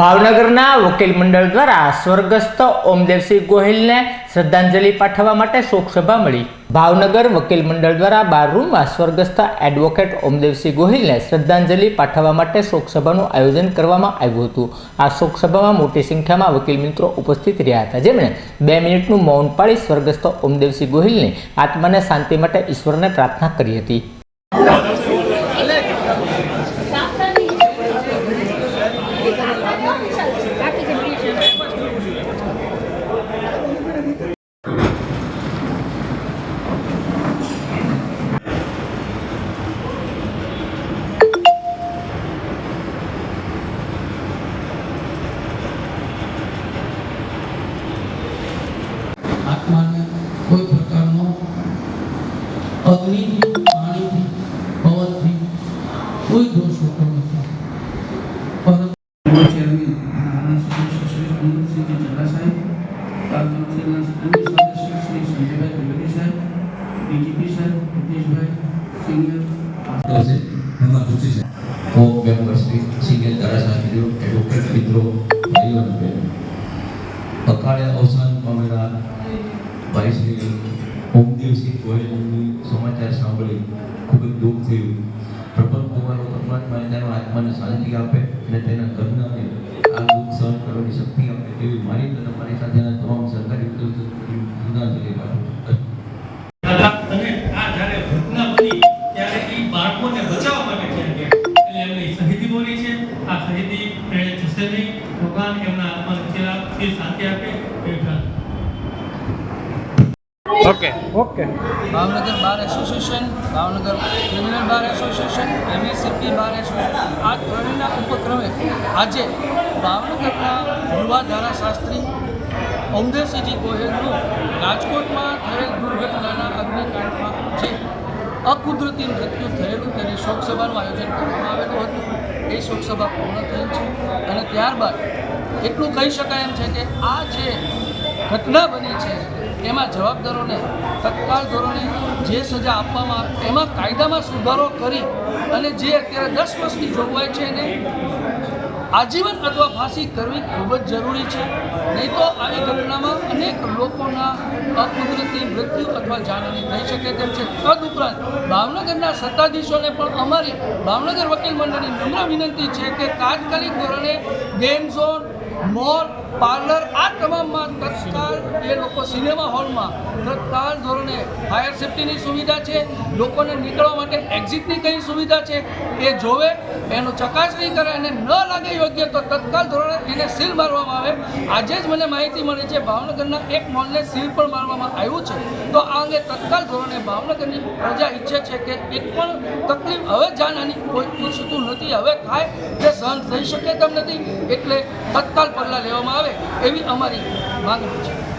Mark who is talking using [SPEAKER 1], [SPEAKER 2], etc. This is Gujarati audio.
[SPEAKER 1] ભાવનગરના વકીલ મંડળ દ્વારા સ્વર્ગસ્થ ઓમદેવસિંહ ગોહિલને શ્રદ્ધાંજલિ પાઠવવા માટે શોકસભા મળી. ભાવનગર વકીલ મંડળ દ્વારા બાર રૂમમાં સ્વર્ગસ્થ એડવોકેટ ઓમદેવસિંહ ગોહિલને શ્રદ્ધાંજલિ પાઠવવા માટે શોકસભાનું આયોજન કરવામાં આવ્યું હતું. આ શોકસભામાં મોટી સંખ્યામાં વકીલ મિત્રો ઉપસ્થિત રહ્યા હતા. જેમણે બે મિનિટનું મૌન પાળી સ્વર્ગસ્થ ઓમદેવસિંહ ગોહિલની આત્માને શાંતિ માટે ઈશ્વરને પ્રાર્થના કરી હતી.
[SPEAKER 2] આત્માને કોઈ પ્રકારનો અગ્નિ પાણીથી પવનથી કોઈ દોષ હોતો નથી પરંતુ
[SPEAKER 3] ચેરમેન નાના શ્રી શ્રી અમૃતસિંહજી ઝાલા સાહેબ બાર કાઉન્સિલના અન્ય સદસ્ય શ્રી સંજયભાઈ ત્રિવેદી સાહેબ ડીજીપી સાહેબ હિતેશભાઈ સિનિયર
[SPEAKER 4] છે એમાં ખુશી છે હોમ મેમ્બર શ્રી સિનિયર ધારાસભ્યો એડવોકેટ મિત્રો ભાઈઓ અને બહેનો અકાળે અવસાન પામેલા શ્રી ઓમદેવસિંહ ગોયલની સમાચાર સાંભળી ખૂબ જ દુઃખ થયું. પ્રભુ કુમારો પરમાત્મા તેના આત્માને શાંતિ આપે અને તેના ઘરને આ દુઃખ સહન કરવાની શક્તિ આપે એવી મારી અને મારી સાથેના તમામ સરકારી
[SPEAKER 5] જુદા જુદી આ શાંતિ આપે.
[SPEAKER 2] Bhavnagar bar association Bhavnagar criminal bar association MSCP bar association. આ ત્રણેયના ઉપક્રમે આજે ભાવનગરના યુવા ધારાશાસ્ત્રી ઓમદેવસિંહજી ગોહિલનું રાજકોટમાં થયેલ દુર્ઘટનાના અગ્નિકાંડમાં જે અકુદરતી મૃત્યુ થયેલું તેની શોકસભાનું આયોજન કરવામાં આવેલું હતું. એ શોકસભા પૂર્ણ થઈ છે અને ત્યારબાદ એટલું કહી શકાય એમ છે કે આ જે ઘટના બની છે એમાં જવાબદારોને તત્કાલ ધોરણે જે સજા આપવામાં આવે, એમાં કાયદામાં સુધારો કરી અને જે અત્યારે દસ વર્ષની જોગવાઈ છે એને આજીવન અથવા ફાંસી કરવી ખૂબ જ જરૂરી છે. નહીં તો આવી ઘટનામાં અનેક લોકોના અકુદરતી મૃત્યુ અથવા જાનહાની થઈ શકે તેમ છે. તદઉપરાંત ભાવનગરના સત્તાધીશોને પણ અમારી ભાવનગર વકીલ મંડળની નમ્ર વિનંતી છે કે તાત્કાલિક ધોરણે ગેમ ઝોન, મોલ, પાર્લર તમામમાં તત્કાલ એ લોકો સિનેમા હોલમાં તત્કાલ ધોરણે ફાયર સેફ્ટીની સુવિધા છે, લોકોને નીકળવા માટે એક્ઝિટની કઈ સુવિધા છે એ જોવે, એનું ચકાસણી કરે અને ન લાગે યોગ્ય તો તત્કાલ ધોરણે એને સીલ મારવામાં આવે. આજે જ મને માહિતી મળી છે, ભાવનગરના એક મોલને સીલ પણ મારવામાં આવ્યું છે. તો આ અંગે તત્કાલ ધોરણે ભાવનગરની પ્રજા ઈચ્છે છે કે એક પણ તકલીફ હવે જાનહાની કોઈ પૂછતું નથી, હવે થાય તે સહન થઈ શકે તેમ નથી, એટલે તત્કાલ પગલાં લેવામાં આવે એવી અમારી માંગણી છે